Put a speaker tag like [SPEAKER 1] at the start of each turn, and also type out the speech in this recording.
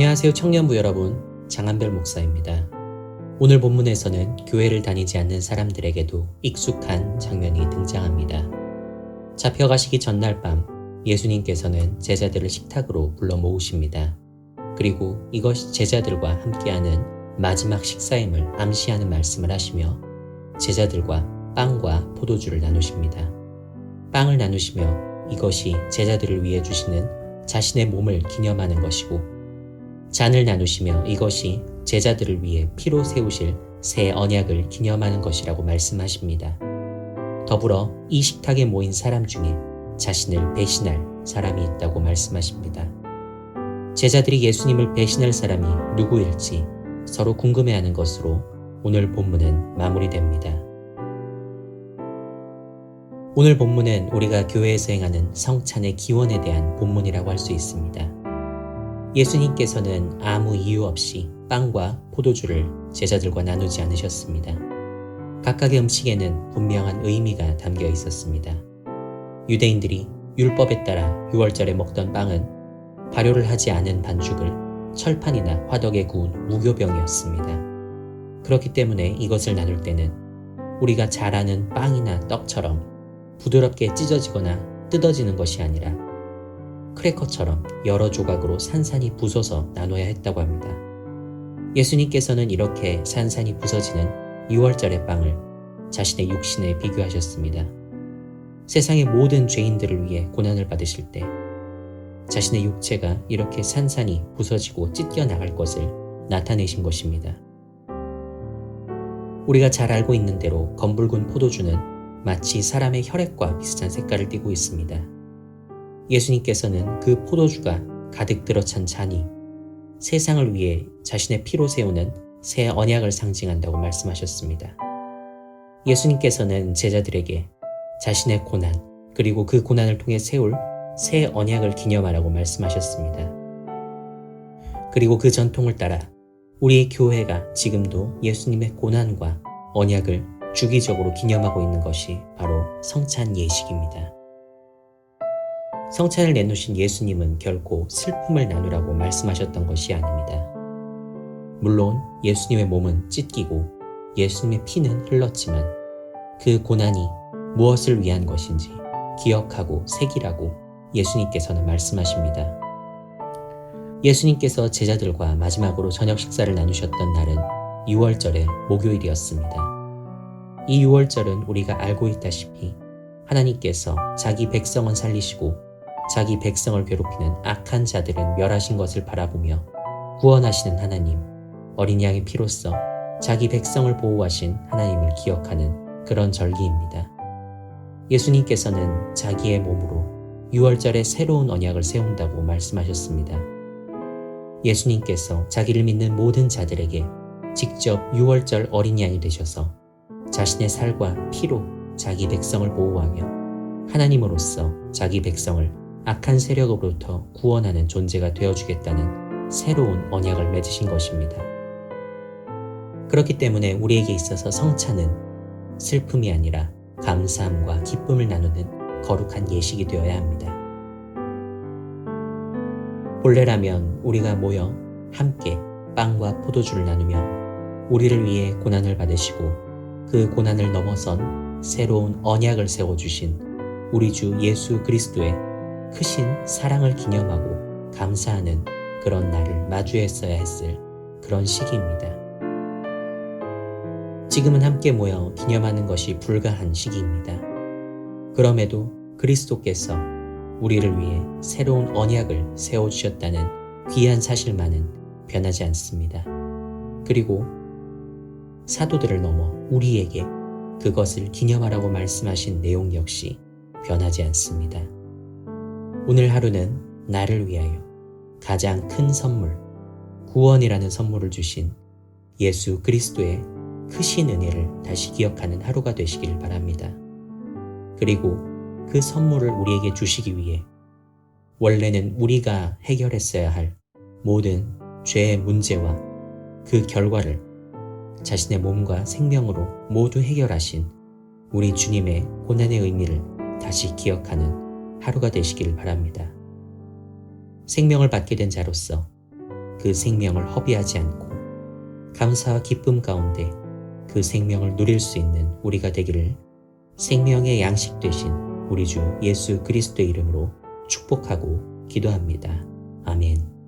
[SPEAKER 1] 안녕하세요 청년부 여러분 장한별 목사입니다. 오늘 본문에서는 교회를 다니지 않는 사람들에게도 익숙한 장면이 등장합니다. 잡혀가시기 전날 밤 예수님께서는 제자들을 식탁으로 불러 모으십니다. 그리고 이것이 제자들과 함께하는 마지막 식사임을 암시하는 말씀을 하시며 제자들과 빵과 포도주를 나누십니다. 빵을 나누시며 이것이 제자들을 위해 주시는 자신의 몸을 기념하는 것이고 잔을 나누시며 이것이 제자들을 위해 피로 세우실 새 언약을 기념하는 것이라고 말씀하십니다. 더불어 이 식탁에 모인 사람 중에 자신을 배신할 사람이 있다고 말씀하십니다. 제자들이 예수님을 배신할 사람이 누구일지 서로 궁금해하는 것으로 오늘 본문은 마무리됩니다. 오늘 본문은 우리가 교회에서 행하는 성찬의 기원에 대한 본문이라고 할 수 있습니다. 예수님께서는 아무 이유 없이 빵과 포도주를 제자들과 나누지 않으셨습니다. 각각의 음식에는 분명한 의미가 담겨 있었습니다. 유대인들이 율법에 따라 6월절에 먹던 빵은 발효를 하지 않은 반죽을 철판이나 화덕에 구운 무교병이었습니다. 그렇기 때문에 이것을 나눌 때는 우리가 잘 아는 빵이나 떡처럼 부드럽게 찢어지거나 뜯어지는 것이 아니라 크래커처럼 여러 조각으로 산산이 부서서 나눠야 했다고 합니다. 예수님께서는 이렇게 산산이 부서지는 6월절의 빵을 자신의 육신에 비교하셨습니다. 세상의 모든 죄인들을 위해 고난을 받으실 때 자신의 육체가 이렇게 산산이 부서지고 찢겨 나갈 것을 나타내신 것입니다. 우리가 잘 알고 있는 대로 검붉은 포도주는 마치 사람의 혈액과 비슷한 색깔을 띠고 있습니다. 예수님께서는 그 포도주가 가득 들어찬 잔이 세상을 위해 자신의 피로 세우는 새 언약을 상징한다고 말씀하셨습니다. 예수님께서는 제자들에게 자신의 고난 그리고 그 고난을 통해 세울 새 언약을 기념하라고 말씀하셨습니다. 그리고 그 전통을 따라 우리 교회가 지금도 예수님의 고난과 언약을 주기적으로 기념하고 있는 것이 바로 성찬 예식입니다. 성찬을 내놓으신 예수님은 결코 슬픔을 나누라고 말씀하셨던 것이 아닙니다. 물론 예수님의 몸은 찢기고 예수님의 피는 흘렀지만 그 고난이 무엇을 위한 것인지 기억하고 새기라고 예수님께서는 말씀하십니다. 예수님께서 제자들과 마지막으로 저녁 식사를 나누셨던 날은 6월절의 목요일이었습니다. 이 6월절은 우리가 알고 있다시피 하나님께서 자기 백성은 살리시고 자기 백성을 괴롭히는 악한 자들은 멸하신 것을 바라보며 구원하시는 하나님, 어린 양의 피로써 자기 백성을 보호하신 하나님을 기억하는 그런 절기입니다. 예수님께서는 자기의 몸으로 6월절에 새로운 언약을 세운다고 말씀하셨습니다. 예수님께서 자기를 믿는 모든 자들에게 직접 6월절 어린 양이 되셔서 자신의 살과 피로 자기 백성을 보호하며 하나님으로서 자기 백성을 악한 세력으로부터 구원하는 존재가 되어주겠다는 새로운 언약을 맺으신 것입니다. 그렇기 때문에 우리에게 있어서 성찬은 슬픔이 아니라 감사함과 기쁨을 나누는 거룩한 예식이 되어야 합니다. 본래라면 우리가 모여 함께 빵과 포도주를 나누며 우리를 위해 고난을 받으시고 그 고난을 넘어선 새로운 언약을 세워주신 우리 주 예수 그리스도의 크신 사랑을 기념하고 감사하는 그런 날을 마주했어야 했을 그런 시기입니다. 지금은 함께 모여 기념하는 것이 불가한 시기입니다. 그럼에도 그리스도께서 우리를 위해 새로운 언약을 세워주셨다는 귀한 사실만은 변하지 않습니다. 그리고 사도들을 넘어 우리에게 그것을 기념하라고 말씀하신 내용 역시 변하지 않습니다. 오늘 하루는 나를 위하여 가장 큰 선물, 구원이라는 선물을 주신 예수 그리스도의 크신 은혜를 다시 기억하는 하루가 되시길 바랍니다. 그리고 그 선물을 우리에게 주시기 위해 원래는 우리가 해결했어야 할 모든 죄의 문제와 그 결과를 자신의 몸과 생명으로 모두 해결하신 우리 주님의 고난의 의미를 다시 기억하는 하루가 되시길 바랍니다. 생명을 받게 된 자로서 그 생명을 허비하지 않고 감사와 기쁨 가운데 그 생명을 누릴 수 있는 우리가 되기를 생명의 양식 되신 우리 주 예수 그리스도의 이름으로 축복하고 기도합니다. 아멘.